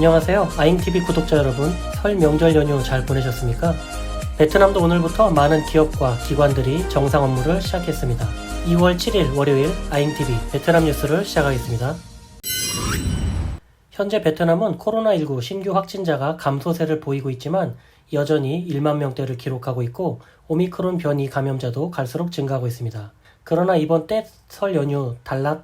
안녕하세요. 아잉TV 구독자 여러분, 설 명절 연휴 잘 보내셨습니까? 베트남도 오늘부터 많은 기업과 기관들이 정상 업무를 시작했습니다. 2월 7일 월요일 아잉TV 베트남 뉴스를 시작하겠습니다. 현재 베트남은 코로나19 신규 확진자가 감소세를 보이고 있지만 여전히 1만 명대를 기록하고 있고 오미크론 변이 감염자도 갈수록 증가하고 있습니다. 그러나 이번 때 설 연휴 달랏,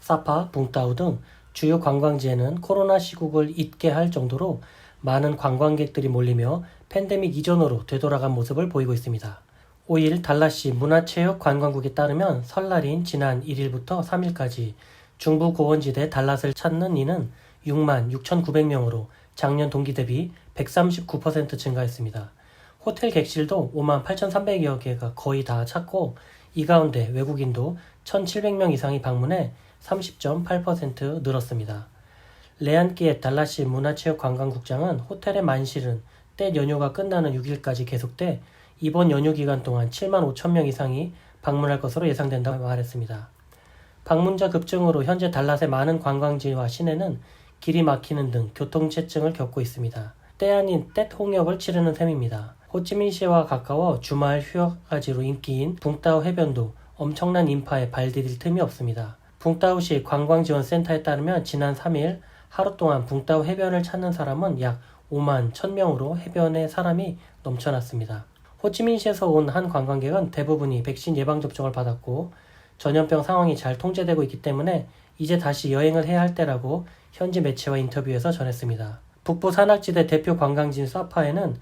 사파, 붕따우 등 주요 관광지에는 코로나 시국을 잊게 할 정도로 많은 관광객들이 몰리며 팬데믹 이전으로 되돌아간 모습을 보이고 있습니다. 5일 달라시 문화체육관광국에 따르면 설날인 지난 1일부터 3일까지 중부 고원지대 달랏을 찾는 이는 6만 6,900명으로 작년 동기 대비 139% 증가했습니다. 호텔 객실도 5만 8,300여 개가 거의 다 찼고 이 가운데 외국인도 1,700명 이상이 방문해 30.8% 늘었습니다. 레안키의 달라시 문화체육관광국장은 호텔의 만실은 때 연휴가 끝나는 6일까지 계속돼 이번 연휴 기간 동안 7만 5천 명 이상이 방문할 것으로 예상된다고 말했습니다. 방문자 급증으로 현재 달랏의 많은 관광지와 시내는 길이 막히는 등 교통체증을 겪고 있습니다. 때 아닌 때 홍역을 치르는 셈입니다. 호치민시와 가까워 주말 휴양가지로 인기인 붕따오 해변도 엄청난 인파에 발디딜 틈이 없습니다. 붕따오시 관광지원센터에 따르면 지난 3일 하루 동안 붕따오 해변을 찾는 사람은 약 5만 1000명으로 해변에 사람이 넘쳐났습니다. 호치민시에서 온 한 관광객은 대부분이 백신 예방접종을 받았고 전염병 상황이 잘 통제되고 있기 때문에 이제 다시 여행을 해야 할 때라고 현지 매체와 인터뷰에서 전했습니다. 북부 산악지대 대표 관광지인 사파에는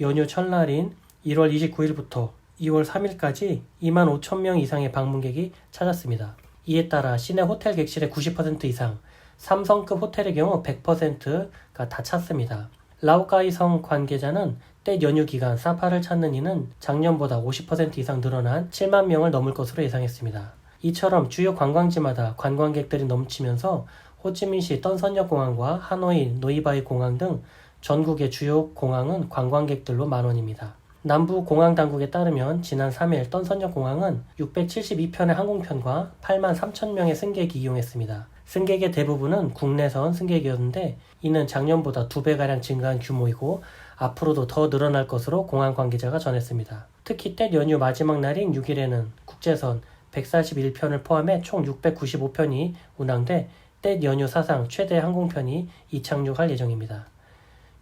연휴 첫날인 1월 29일부터 2월 3일까지 2만 5천 명 이상의 방문객이 찾았습니다. 이에 따라 시내 호텔 객실의 90% 이상, 삼성급 호텔의 경우 100%가 다 찼습니다. 라오카이성 관계자는 때 연휴 기간 사파를 찾는 이는 작년보다 50% 이상 늘어난 7만 명을 넘을 것으로 예상했습니다. 이처럼 주요 관광지마다 관광객들이 넘치면서 호치민시 떤선역 공항과 하노이 노이바이 공항 등 전국의 주요 공항은 관광객들로 만원입니다. 남부 공항 당국에 따르면 지난 3일 떤선역 공항은 672편의 항공편과 8만 3천 명의 승객이 이용했습니다. 승객의 대부분은 국내선 승객이었는데 이는 작년보다 2배가량 증가한 규모이고 앞으로도 더 늘어날 것으로 공항 관계자가 전했습니다. 특히 때 연휴 마지막 날인 6일에는 국제선 141편을 포함해 총 695편이 운항돼 때 연휴 사상 최대 항공편이 이착륙할 예정입니다.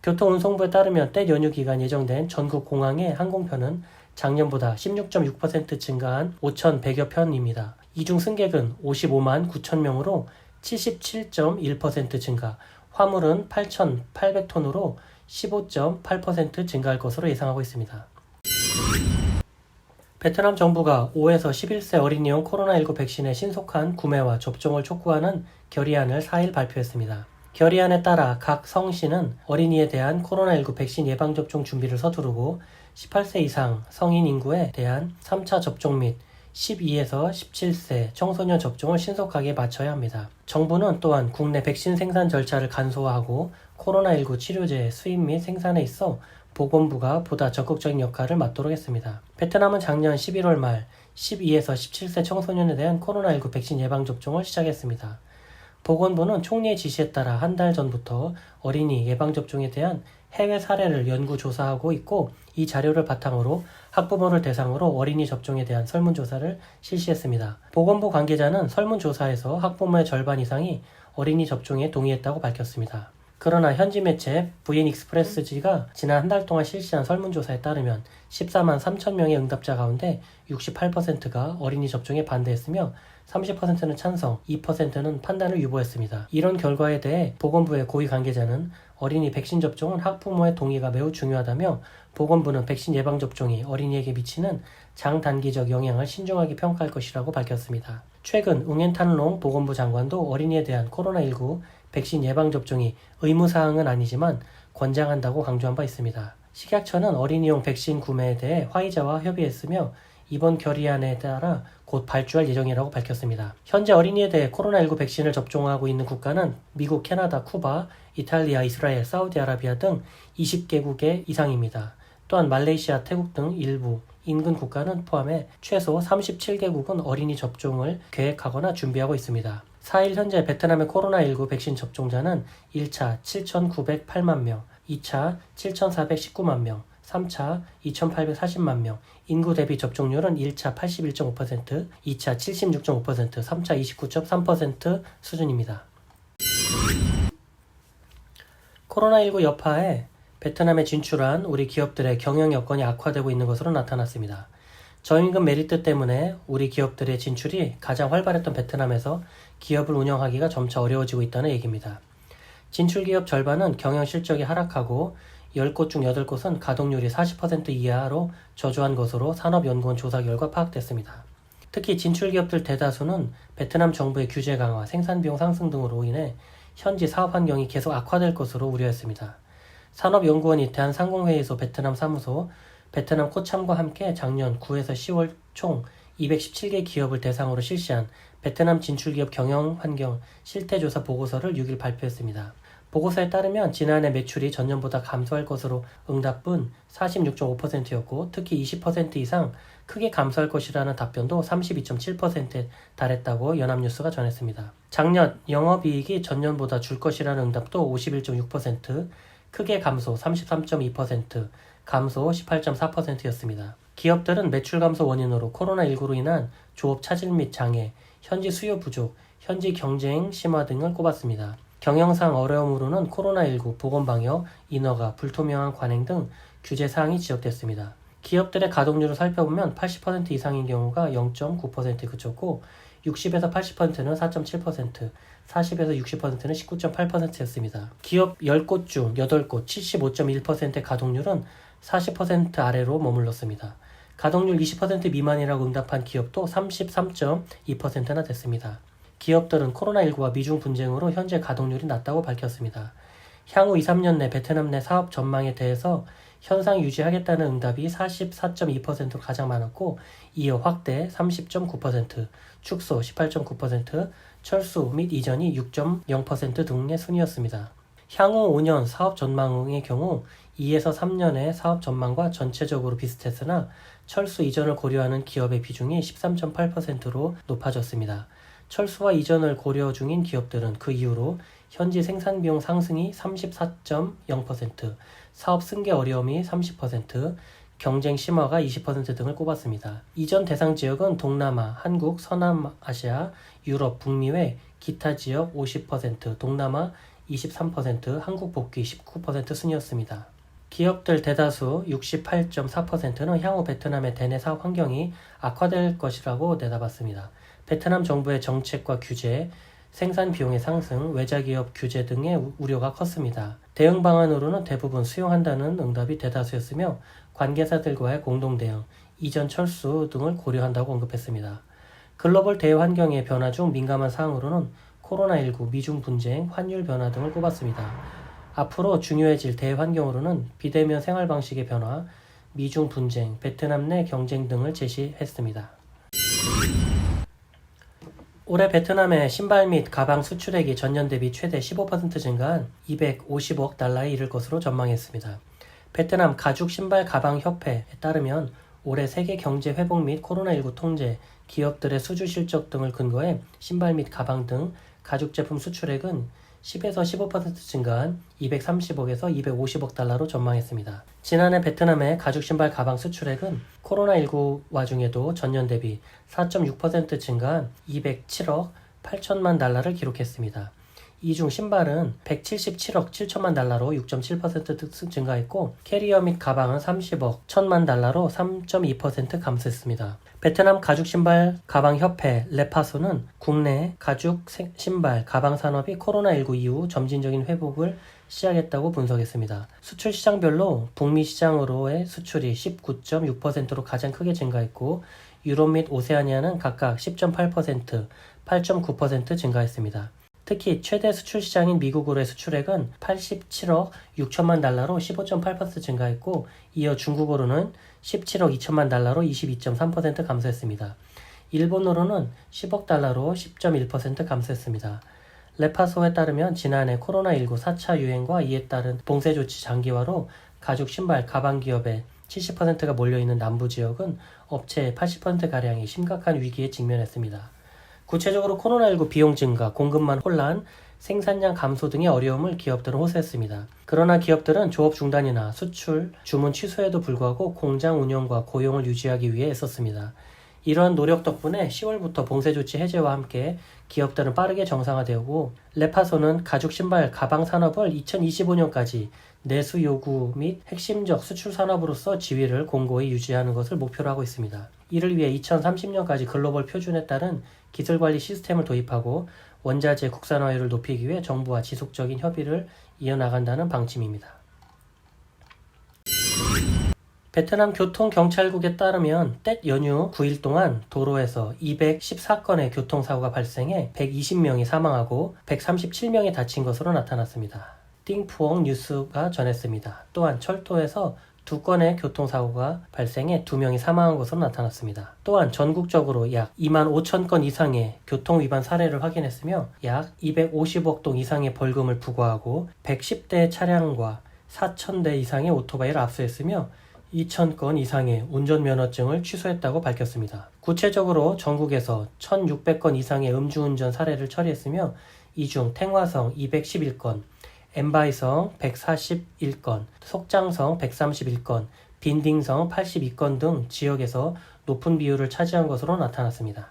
교통운송부에 따르면 때 연휴 기간 예정된 전국 공항의 항공편은 작년보다 16.6% 증가한 5,100여 편입니다. 이중 승객은 55만 9천 명으로 77.1% 증가, 화물은 8,800톤으로 15.8% 증가할 것으로 예상하고 있습니다. 베트남 정부가 5에서 11세 어린이용 코로나19 백신의 신속한 구매와 접종을 촉구하는 결의안을 4일 발표했습니다. 결의안에 따라 각 성시는 어린이에 대한 코로나19 백신 예방접종 준비를 서두르고 18세 이상 성인 인구에 대한 3차 접종 및 12에서 17세 청소년 접종을 신속하게 마쳐야 합니다. 정부는 또한 국내 백신 생산 절차를 간소화하고 코로나19 치료제 수입 및 생산에 있어 보건부가 보다 적극적인 역할을 맡도록 했습니다. 베트남은 작년 11월 말 12에서 17세 청소년에 대한 코로나19 백신 예방접종을 시작했습니다. 보건부는 총리의 지시에 따라 한 달 전부터 어린이 예방접종에 대한 해외 사례를 연구 조사하고 있고 이 자료를 바탕으로 학부모를 대상으로 어린이 접종에 대한 설문조사를 실시했습니다. 보건부 관계자는 설문조사에서 학부모의 절반 이상이 어린이 접종에 동의했다고 밝혔습니다. 그러나 현지 매체 VN 익스프레스지가 지난 한 달 동안 실시한 설문조사에 따르면 14만 3천 명의 응답자 가운데 68%가 어린이 접종에 반대했으며 30%는 찬성, 2%는 판단을 유보했습니다. 이런 결과에 대해 보건부의 고위 관계자는 어린이 백신 접종은 학부모의 동의가 매우 중요하다며 보건부는 백신 예방 접종이 어린이에게 미치는 장단기적 영향을 신중하게 평가할 것이라고 밝혔습니다. 최근 웅엔탄롱 보건부 장관도 어린이에 대한 코로나19 백신 예방 접종이 의무 사항은 아니지만 권장한다고 강조한 바 있습니다. 식약처는 어린이용 백신 구매에 대해 화이자와 협의했으며 이번 결의안에 따라 곧 발주할 예정이라고 밝혔습니다. 현재 어린이에 대해 코로나19 백신을 접종하고 있는 국가는 미국, 캐나다, 쿠바, 이탈리아, 이스라엘, 사우디아라비아 등 20개국의 이상입니다. 또한 말레이시아, 태국 등 일부 인근 국가는 포함해 최소 37개국은 어린이 접종을 계획하거나 준비하고 있습니다. 4일 현재 베트남의 코로나19 백신 접종자는 1차 7,908만 명, 2차 7,419만 명, 3차 2,840만 명, 인구 대비 접종률은 1차 81.5%, 2차 76.5%, 3차 29.3% 수준입니다. 코로나19 여파에 베트남에 진출한 우리 기업들의 경영 여건이 악화되고 있는 것으로 나타났습니다. 저임금 메리트 때문에 우리 기업들의 진출이 가장 활발했던 베트남에서 기업을 운영하기가 점차 어려워지고 있다는 얘기입니다. 진출 기업 절반은 경영 실적이 하락하고 10곳 중 8곳은 가동률이 40% 이하로 저조한 것으로 산업연구원 조사 결과 파악됐습니다. 특히 진출 기업들 대다수는 베트남 정부의 규제 강화, 생산 비용 상승 등으로 인해 현지 사업 환경이 계속 악화될 것으로 우려했습니다. 산업연구원이 대한상공회의소 베트남 사무소, 베트남 코참과 함께 작년 9에서 10월 총 217개 기업을 대상으로 실시한 베트남 진출기업 경영 환경 실태조사 보고서를 6일 발표했습니다. 보고서에 따르면 지난해 매출이 전년보다 감소할 것으로 응답은 46.5%였고 특히 20% 이상 크게 감소할 것이라는 답변도 32.7%에 달했다고 연합뉴스가 전했습니다. 작년 영업이익이 전년보다 줄 것이라는 응답도 51.6%, 크게 감소 33.2%, 감소 18.4%였습니다. 기업들은 매출 감소 원인으로 코로나19로 인한 조업 차질 및 장애, 현지 수요 부족, 현지 경쟁 심화 등을 꼽았습니다. 경영상 어려움으로는 코로나19, 보건방역, 인허가, 불투명한 관행 등 규제 사항이 지적됐습니다. 기업들의 가동률을 살펴보면 80% 이상인 경우가 0.9%에 그쳤고 60에서 80%는 4.7%, 40에서 60%는 19.8%였습니다. 기업 10곳 중 8곳 75.1%의 가동률은 40% 아래로 머물렀습니다. 가동률 20% 미만이라고 응답한 기업도 33.2%나 됐습니다. 기업들은 코로나19와 미중 분쟁으로 현재 가동률이 낮다고 밝혔습니다. 향후 2, 3년 내 베트남 내 사업 전망에 대해서 현상 유지하겠다는 응답이 44.2%로 가장 많았고 이어 확대 30.9%, 축소 18.9%, 철수 및 이전이 6.0% 등의 순이었습니다. 향후 5년 사업 전망의 경우 2에서 3년의 사업 전망과 전체적으로 비슷했으나 철수 이전을 고려하는 기업의 비중이 13.8%로 높아졌습니다. 철수와 이전을 고려 중인 기업들은 그 이후로 현지 생산 비용 상승이 34.0%, 사업 승계 어려움이 30%, 경쟁 심화가 20% 등을 꼽았습니다. 이전 대상 지역은 동남아, 한국, 서남아시아, 유럽, 북미 외 기타 지역 50%, 동남아 23%, 한국 복귀 19% 순이었습니다. 기업들 대다수 68.4%는 향후 베트남의 대내 사업 환경이 악화될 것이라고 내다봤습니다. 베트남 정부의 정책과 규제, 생산 비용의 상승, 외자 기업 규제 등의 우려가 컸습니다. 대응 방안으로는 대부분 수용한다는 응답이 대다수였으며 관계사들과의 공동 대응, 이전 철수 등을 고려한다고 언급했습니다. 글로벌 대외 환경의 변화 중 민감한 사항으로는 코로나19, 미중 분쟁, 환율 변화 등을 꼽았습니다. 앞으로 중요해질 대외 환경으로는 비대면 생활 방식의 변화, 미중 분쟁, 베트남 내 경쟁 등을 제시했습니다. 올해 베트남의 신발 및 가방 수출액이 전년 대비 최대 15% 증가한 250억 달러에 이를 것으로 전망했습니다. 베트남 가죽 신발 가방 협회에 따르면 올해 세계 경제 회복 및 코로나19 통제, 기업들의 수주 실적 등을 근거해 신발 및 가방 등 가죽 제품 수출액은 10에서 15% 증가한 230억에서 250억 달러로 전망했습니다. 지난해 베트남의 가죽 신발 가방 수출액은 코로나19 와중에도 전년 대비 4.6% 증가한 207억 8천만 달러를 기록했습니다. 이 중 신발은 177억 7천만 달러로 6.7% 증가했고 캐리어 및 가방은 30억 1천만 달러로 3.2% 감소했습니다. 베트남 가죽 신발 가방 협회 레파소는 국내 가죽 신발 가방 산업이 코로나19 이후 점진적인 회복을 시작했다고 분석했습니다. 수출 시장별로 북미 시장으로의 수출이 19.6%로 가장 크게 증가했고 유럽 및 오세아니아는 각각 10.8%, 8.9% 증가했습니다. 특히 최대 수출 시장인 미국으로의 수출액은 87억 6천만 달러로 15.8% 증가했고 이어 중국으로는 17억 2천만 달러로 22.3% 감소했습니다. 일본으로는 10억 달러로 10.1% 감소했습니다. 레파소에 따르면 지난해 코로나19 4차 유행과 이에 따른 봉쇄 조치 장기화로 가죽 신발 가방 기업의 70%가 몰려있는 남부 지역은 업체의 80%가량이 심각한 위기에 직면했습니다. 구체적으로 코로나19 비용 증가, 공급만 혼란, 생산량 감소 등의 어려움을 기업들은 호소했습니다. 그러나 기업들은 조업 중단이나 수출, 주문 취소에도 불구하고 공장 운영과 고용을 유지하기 위해 애썼습니다. 이러한 노력 덕분에 10월부터 봉쇄 조치 해제와 함께 기업들은 빠르게 정상화되고 레파소는 가죽 신발 가방 산업을 2025년까지 내수 요구 및 핵심적 수출 산업으로서 지위를 공고히 유지하는 것을 목표로 하고 있습니다. 이를 위해 2030년까지 글로벌 표준에 따른 기술 관리 시스템을 도입하고 원자재 국산화율을 높이기 위해 정부와 지속적인 협의를 이어나간다는 방침입니다. 베트남 교통경찰국에 따르면 때 연휴 9일 동안 도로에서 214건의 교통사고가 발생해 120명이 사망하고 137명이 다친 것으로 나타났습니다. 띵푸엉 뉴스가 전했습니다. 또한 철도에서 두 건의 교통사고가 발생해 두 명이 사망한 것으로 나타났습니다. 또한 전국적으로 약 2만 5천 건 이상의 교통위반 사례를 확인했으며 약 250억 동 이상의 벌금을 부과하고 110대 차량과 4천 대 이상의 오토바이를 압수했으며 2,000건 이상의 운전면허증을 취소했다고 밝혔습니다. 구체적으로 전국에서 1,600건 이상의 음주운전 사례를 처리했으며 이 중 탱화성 211건, 엠바이성 141건, 속장성 131건, 빈딩성 82건 등 지역에서 높은 비율을 차지한 것으로 나타났습니다.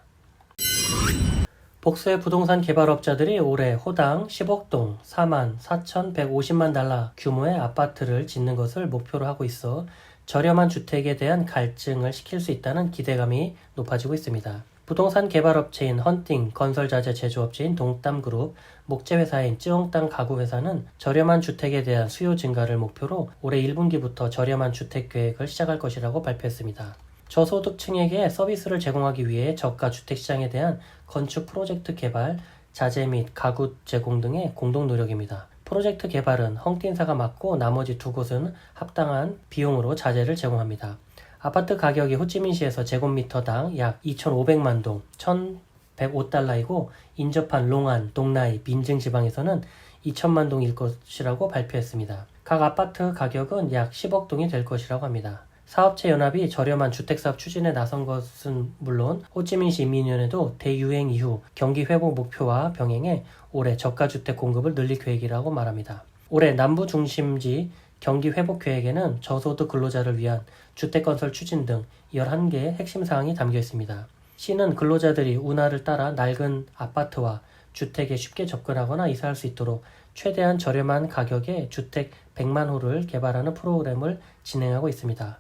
복수의 부동산 개발업자들이 올해 호당 10억 동 4만 4,150만 달러 규모의 아파트를 짓는 것을 목표로 하고 있어 저렴한 주택에 대한 갈증을 식힐 수 있다는 기대감이 높아지고 있습니다. 부동산 개발업체인 헌팅, 건설자재 제조업체인 동땀그룹, 목재회사인 쯔홍땅 가구회사는 저렴한 주택에 대한 수요 증가를 목표로 올해 1분기부터 저렴한 주택 계획을 시작할 것이라고 발표했습니다. 저소득층에게 서비스를 제공하기 위해 저가 주택시장에 대한 건축 프로젝트 개발, 자재 및 가구 제공 등의 공동 노력입니다. 프로젝트 개발은 헝틴사가 맡고 나머지 두 곳은 합당한 비용으로 자재를 제공합니다. 아파트 가격이 호치민시에서 제곱미터당 약 2,500만 동, 1,105달러이고 인접한 롱안, 동나이, 민증 지방에서는 2천만 동일 것이라고 발표했습니다. 각 아파트 가격은 약 10억 동이 될 것이라고 합니다. 사업체 연합이 저렴한 주택사업 추진에 나선 것은 물론 호치민시 인민위원회도 대유행 이후 경기 회복 목표와 병행해 올해 저가주택 공급을 늘릴 계획이라고 말합니다. 올해 남부 중심지 경기 회복 계획에는 저소득 근로자를 위한 주택 건설 추진 등 11개의 핵심 사항이 담겨 있습니다. 시는 근로자들이 운하를 따라 낡은 아파트와 주택에 쉽게 접근하거나 이사할 수 있도록 최대한 저렴한 가격에 주택 100만 호를 개발하는 프로그램을 진행하고 있습니다.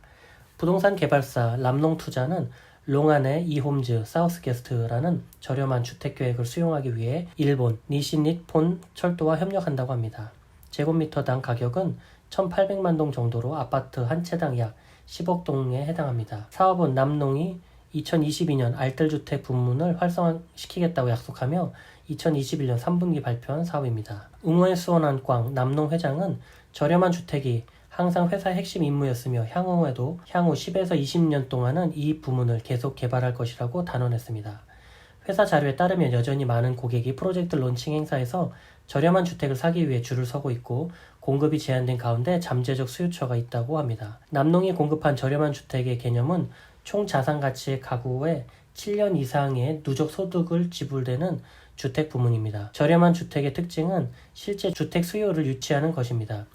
부동산 개발사 람농투자는 롱안의 이홈즈 사우스 게스트라는 저렴한 주택 계획을 수용하기 위해 일본 니신닛폰 철도와 협력한다고 합니다. 제곱미터당 가격은 1,800만 동 정도로 아파트 한 채당 약 10억 동에 해당합니다. 사업은 남농이 2022년 알뜰주택 부문을 활성화시키겠다고 약속하며 2021년 3분기 발표한 사업입니다. 응원의 수원한 꽝 남농 회장은 저렴한 주택이 항상 회사의 핵심 임무였으며 향후에도 향후 10에서 20년 동안은 이 부문을 계속 개발할 것이라고 단언했습니다. 회사 자료에 따르면 여전히 많은 고객이 프로젝트 론칭 행사에서 저렴한 주택을 사기 위해 줄을 서고 있고 공급이 제한된 가운데 잠재적 수요처가 있다고 합니다. 남농이 공급한 저렴한 주택의 개념은 총 자산 가치의 가구의 7년 이상의 누적 소득을 지불되는 주택 부문입니다. 저렴한 주택의 특징은 실제 주택 수요를 유치하는 것입니다.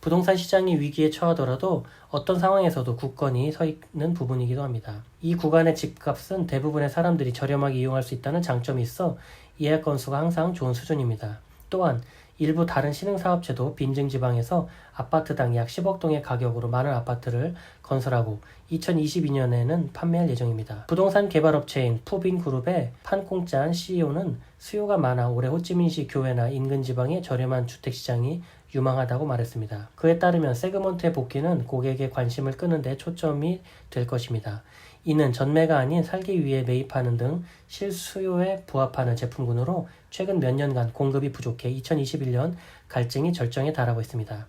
부동산 시장이 위기에 처하더라도 어떤 상황에서도 굳건히 서 있는 부분이기도 합니다. 이 구간의 집값은 대부분의 사람들이 저렴하게 이용할 수 있다는 장점이 있어 예약 건수가 항상 좋은 수준입니다. 또한 일부 다른 신흥사업체도 빈증 지방에서 아파트당 약 10억 동의 가격으로 많은 아파트를 건설하고 2022년에는 판매할 예정입니다. 부동산 개발업체인 푸빈그룹의 판공짠 CEO는 수요가 많아 올해 호찌민시 교외나 인근 지방의 저렴한 주택시장이 유망하다고 말했습니다. 그에 따르면 세그먼트의 복귀는 고객의 관심을 끄는 데 초점이 될 것입니다. 이는 전매가 아닌 살기 위해 매입하는 등 실수요에 부합하는 제품군으로 최근 몇 년간 공급이 부족해 2021년 갈증이 절정에 달하고 있습니다.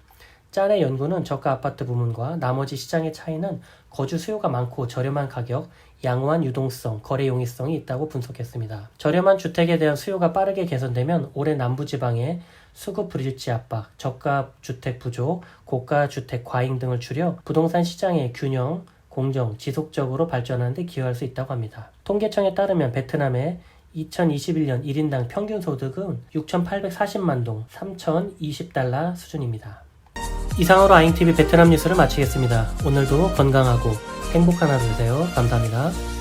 짠의 연구는 저가 아파트 부문과 나머지 시장의 차이는 거주 수요가 많고 저렴한 가격, 양호한 유동성, 거래 용이성이 있다고 분석했습니다. 저렴한 주택에 대한 수요가 빠르게 개선되면 올해 남부지방에 수급 불일치 압박, 저가 주택 부족, 고가 주택 과잉 등을 줄여 부동산 시장의 균형, 공정, 지속적으로 발전하는 데 기여할 수 있다고 합니다. 통계청에 따르면 베트남의 2021년 1인당 평균 소득은 6,840만 동, 3,020달러 수준입니다. 이상으로 아잉TV 베트남 뉴스를 마치겠습니다. 오늘도 건강하고 행복한 하루 되세요. 감사합니다.